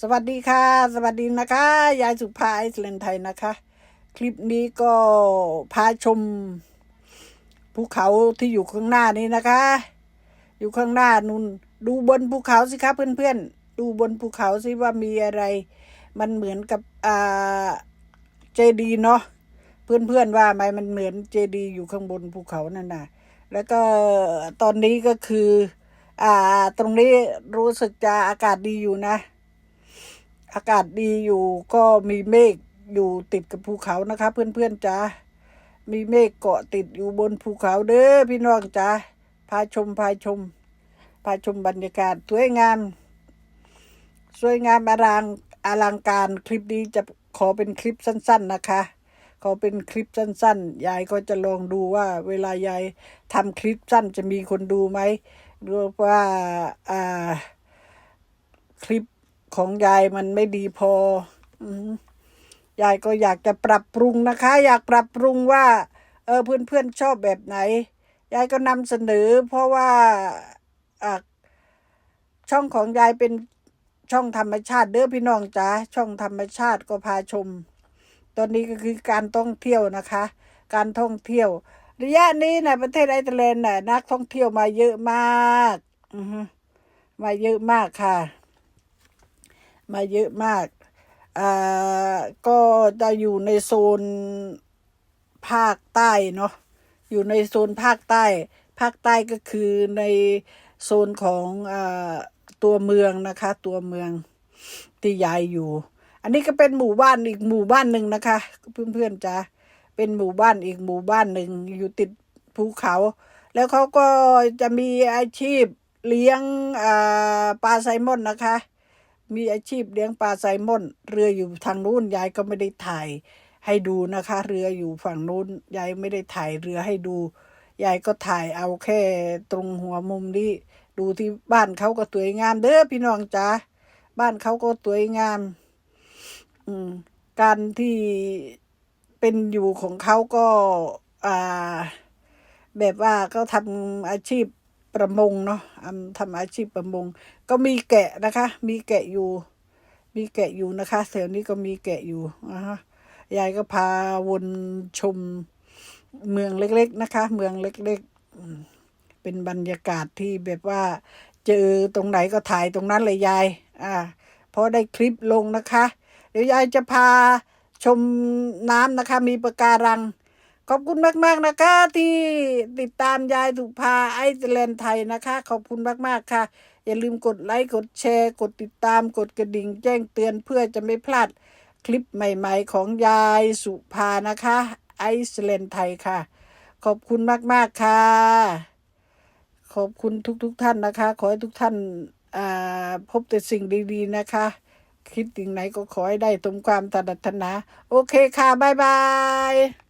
สวัสดีค่ะ สวัสดีนะคะ ยายสุภาไอซ์แลนด์ไทยนะคะ คลิปนี้ก็พาชมภูเขาที่อยู่ข้างหน้านี้นะคะ อยู่ข้างหน้านุ่นดูบนภูเขาสิคะเพื่อนๆ ดูบนภูเขาสิว่ามีอะไร มันเหมือนกับอ่าเจดีเนาะเพื่อนๆว่าไหมมันเหมือนเจดีอยู่ข้างบนภูเขานั่นน่ะ แล้วก็ตอนนี้ก็คือ อ่า ตรงนี้รู้สึกจะอากาศดีอยู่นะ อากาศดีอยู่ก็มีเมฆอยู่ติดกับภูเขานะคะ เพื่อนๆจ้ามีเมฆเกาะติดอยู่บนภูเขาเด้อพี่น้องจ้าพาชมพาชมพาชมบรรยากาศสวยงามสวยงามอลังอลังการคลิปนี้จะขอเป็นคลิปสั้น ๆนะคะ ขอเป็นคลิปสั้น ๆ ยายก็จะลองดูว่า เวลายายทำคลิปสั้นจะมีคนดูไหมหรือว่าอ่าคลิป ของยายมันไม่ดีพอ อืยายก็อยากจะปรับปรุงนะคะ อยากปรับปรุงว่า เออเพื่อนเพื่อนชอบแบบไหน ยายก็นำเสนอ เพราะว่าอ่าช่องของยายเป็นช่องธรรมชาติเด้อพี่น้องจ๋าช่องธรรมชาติก็พาชม ตอนนี้ก็คือการท่องเที่ยวนะคะ การท่องเที่ยว ระยะนี้ในะประเทศไอร์แลนด์น่ะนักท่องเที่ยวมาเยอะมากมาเยอะมากค่ะ มาเยอะมากอ่าก็จะอยู่ในโซนภาคใต้เนาะอยู่ในโซนภาคใต้ ภาคใต้ก็คือในโซนของอ่าตัวเมืองนะคะ ตัวเมืองที่ยายอยู่ อันนี้ก็เป็นหมู่บ้านอีกหมู่บ้านหนึ่งนะคะ เพื่อนๆจ้าเป็นหมู่บ้านอีกหมู่บ้านหนึ่งอยู่ติดภูเขา แล้วเขาก็จะมีอาชีพเลี้ยงอ่าปลาไซมอนนะคะ มีอาชีพเลี้ยงปลาไซมอน เรืออยู่ทางนู้นยายก็ไม่ได้ถ่ายให้ดูนะคะ เรืออยู่ฝั่งนู้นยายไม่ได้ถ่ายเรือให้ดูยายก็ถ่ายเอาแค่ตรงหัวมุมนี้ดูที่บ้านเขาก็สวยงามเด้อพี่น้องจ๋าบ้านเขาก็สวยงาม อืม การที่เป็นอยู่ของเขาก็ อ่า แบบว่าก็ทำอาชีพ ประมงเนาะทำอาชีพประมง ก็มีแกะนะคะ มีแกะอยู่ มีแกะอยู่นะคะแถวนี้ก็มีแกะอยู่นะฮะยายก็พาวนชมเมืองเล็ก ๆนะคะ เมืองเล็ก ๆ เป็นบรรยากาศที่แบบว่า เจอตรงไหนก็ถ่ายตรงนั้นเลยยาย อ่าพอได้คลิปลงนะคะ เดี๋ยวยายจะพาชมน้ำนะคะ มีปะการัง ขอบคุณมาก ๆ นะคะ ที่ติดตามยายสุภาไอซ์แลนด์ไทยนะคะ ขอบคุณมาก ๆ ค่ะ อย่าลืมกดไลค์ กดแชร์ กดติดตาม กดกระดิ่งแจ้งเตือนเพื่อจะไม่พลาดคลิปใหม่ ๆ ของยายสุภานะคะไอซ์แลนด์ไทยค่ะ ขอบคุณมาก ๆ ค่ะ ขอบคุณทุกๆท่านนะคะ ขอให้ทุกท่านพบแต่สิ่งดี ๆ นะคะคิดสิ่งไหนก็ขอให้ได้ตรงความตรัสนา โอเคค่ะ บ๊ายบาย